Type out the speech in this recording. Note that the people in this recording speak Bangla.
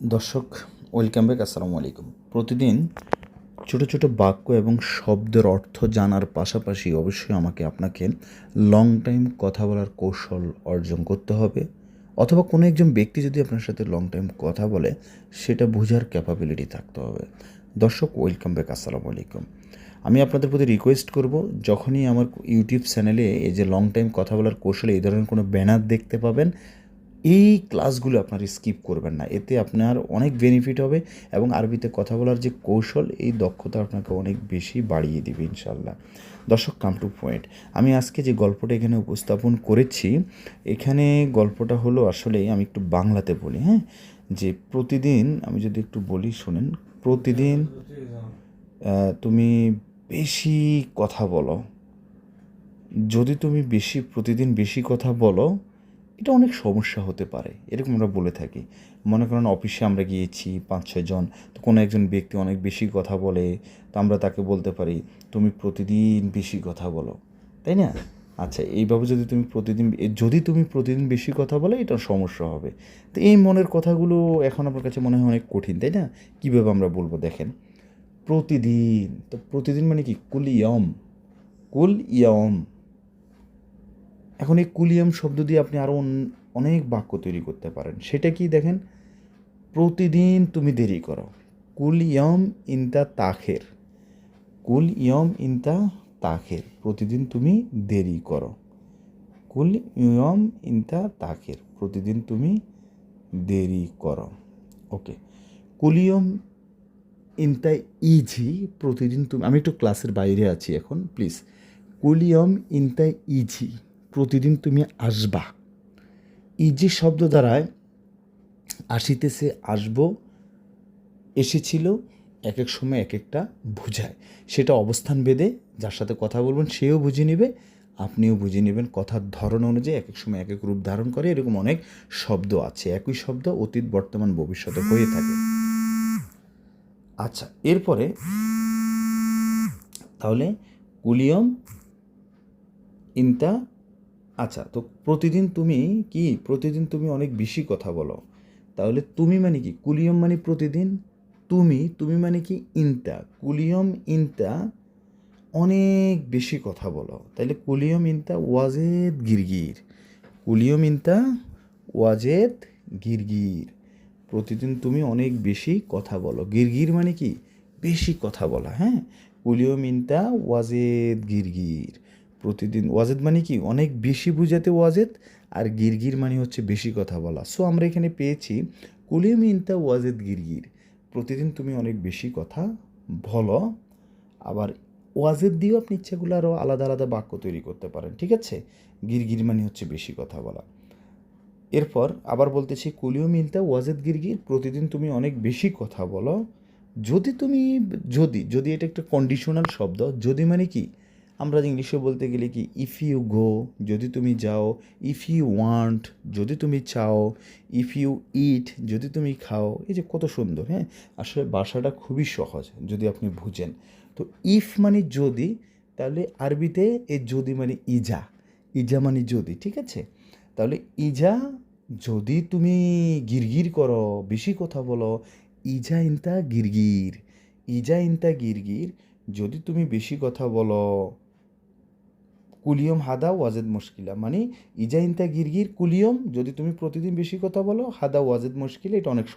দর্শক, ওয়েলকাম ব্যাক, আসসালামু আলাইকুম। প্রতিদিন ছোট ছোট বাক্য এবং শব্দের অর্থ জানার পাশাপাশি অবশ্যই আমাকে আপনাকে লং টাইম কথা বলার কৌশল অর্জন করতে হবে অথবা কোনো একজন ব্যক্তি যদি আপনার সাথে লং টাইম কথা বলে, সেটা বোঝার ক্যাপাবিলিটি থাকতে হবে। দর্শক, ওয়েলকাম ব্যাক, আসসালামু আলাইকুম। আমি আপনাদের প্রতি রিকোয়েস্ট করব, যখনই আমার ইউটিউব চ্যানেলে এই যে লং টাইম কথা বলার কৌশলে এই ধরনের কোনো ব্যানার দেখতে পাবেন এই ক্লাসগুলো আপনার স্কিপ করবেন না। এতে আপনার অনেক বেনিফিট হবে এবং আরবিতে কথা বলার যে কৌশল, এই দক্ষতা আপনাকে অনেক বেশি বাড়িয়ে দিবে ইনশাল্লাহ দর্শক কাম টু পয়েন্ট আমি আজকে যে গল্পটা এখানে উপস্থাপন করেছি, এখানে গল্পটা হলো আসলে আমি একটু বাংলাতে বলি হ্যাঁ? যে প্রতিদিন, আমি যদি একটু বলি, শোনেন, প্রতিদিন তুমি বেশি কথা বলো। যদি তুমি বেশি, প্রতিদিন বেশি কথা বলো এটা অনেক সমস্যা হতে পারে, এরকম আমরা বলে থাকি। মনে করেন অফিসে আমরা গিয়েছি পাঁচ ছয় জন, তো কোনো একজন ব্যক্তি অনেক বেশি কথা বলে, তো আমরা তাকে বলতে পারি, তুমি প্রতিদিন বেশি কথা বলো। তাই না? আচ্ছা এইভাবে যদি তুমি প্রতিদিন, যদি তুমি প্রতিদিন বেশি কথা বলে, এটা সমস্যা হবে। তো এই মনের কথাগুলো এখন আপনার কাছে মনে হয় অনেক কঠিন, তাই না? কীভাবে আমরা বলব, দেখেন। প্রতিদিন, তো প্রতিদিন মানে কি? কুল ইয়ম। কুল ইয়ম। এখন এই কুলিয়াম শব্দ দিয়ে আপনি আরও অনেক বাক্য তৈরি করতে পারেন। সেটা কি দেখেন? প্রতিদিন তুমি দেরি করো। কুল ইয়ম ইনতা তাখের। কুল ইয়ম ইনতা তাখের। প্রতিদিন তুমি দেরি করো। কুল ইয়ম ইনতা তাখের। প্রতিদিন তুমি দেরি করো। ওকে। কুলিয়ম ইনতা ইজি প্রতিদিন তুমি আমি একটু ক্লাসের বাইরে আছি এখন, প্লিজ। কুলিয়ম ইনতা ইজি প্রতিদিন তুমি আসবা। ইজি শব্দ দ্বারায় আসিতেছে আসব, এসেছিল এক এক সময় এক একটা বুঝায়। সেটা অবস্থান বেদে, যার সাথে কথা বলবেন সেও বুঝে নেবে, আপনিও বুঝে নেবেন কথার ধরন অনুযায়ী এক এক সময় এক এক রূপ ধারণ করে, এরকম অনেক শব্দ আছে। একই শব্দ অতীত, বর্তমান, ভবিষ্যতে হয়ে থাকে। আচ্ছা এরপরে তাহলে কুলিয়ম ইনতা আচ্ছা তো প্রতিদিন তুমি কি, প্রতিদিন তুমি অনেক বেশি কথা বলো, তাহলে তুমি মানে কি, কুলিয়ম মানে প্রতিদিন, তুমি তুমি মানে কি ইনতা, কুলিয়ম, ইনতা, অনেক বেশি কথা বলো, তাহলে কুলিয়ম, ইনতা, ওয়াজেদ, গিরগির, কুলিয়ম, ইনতা, ওয়াজেদ, গিরগির, প্রতিদিন তুমি অনেক বেশি কথা বলো, গিরগির মানে কি, বেশি কথা বলা হ্যাঁ কুলিয়ম, ইনতা, ওয়াজেদ, গিরগির প্রতিদিন ওয়াজেদ মানে কি? অনেক বেশি বুঝাতে ওয়াজেদ আর গিরগির মানে হচ্ছে বেশি কথা বলা। সো আমরা এখানে পেয়েছি কুলিয়ম ইনতা ওয়াজেদ গিরগির, প্রতিদিন তুমি অনেক বেশি কথা বলো। আবার, ওয়াজেদ দিয়েও আপনি ইচ্ছাগুলো আরও আলাদা আলাদা বাক্য তৈরি করতে পারেন। ঠিক আছে? গিরগির মানে হচ্ছে বেশি কথা বলা। এরপর আবার বলতেছি, কুলিও মিলতা ওয়াজেদ গিরগির, প্রতিদিন তুমি অনেক বেশি কথা বলো। যদি তুমি, যদি যদি এটা একটা কন্ডিশনাল শব্দ, যদি মানে কি? আমরা ইংলিশে বলতে গেলে কি ইফ ইউ গো যদি তুমি যাও ইফ ইউ ওয়ান্ট যদি তুমি চাও ইফ ইউ ইট যদি তুমি খাও। এই যে কত সুন্দর হ্যাঁ? আসলে বাসাটা খুবই সহজ, যদি আপনি বুঝেন। তো ইফ মানে যদি, তাহলে আরবিতে এই যদি মানে ইজা ইজা মানে যদি, ঠিক আছে? তাহলে ইজা যদি তুমি গিরগির করো, বেশি কথা বলো, ইজা ইনতা গিরগির, ইজা ইনতা গিরগির, যদি তুমি বেশি কথা বলো। কুলিয়ম হাদা ওয়াজেদ মুশকিলা। মানে ইজাইন্তা গিরগির কুলিয়ম, যদি তুমি প্রতিদিন বেশি কথা বলো, হাদা ওয়াজেদ মুশকিলা, এটা অনেক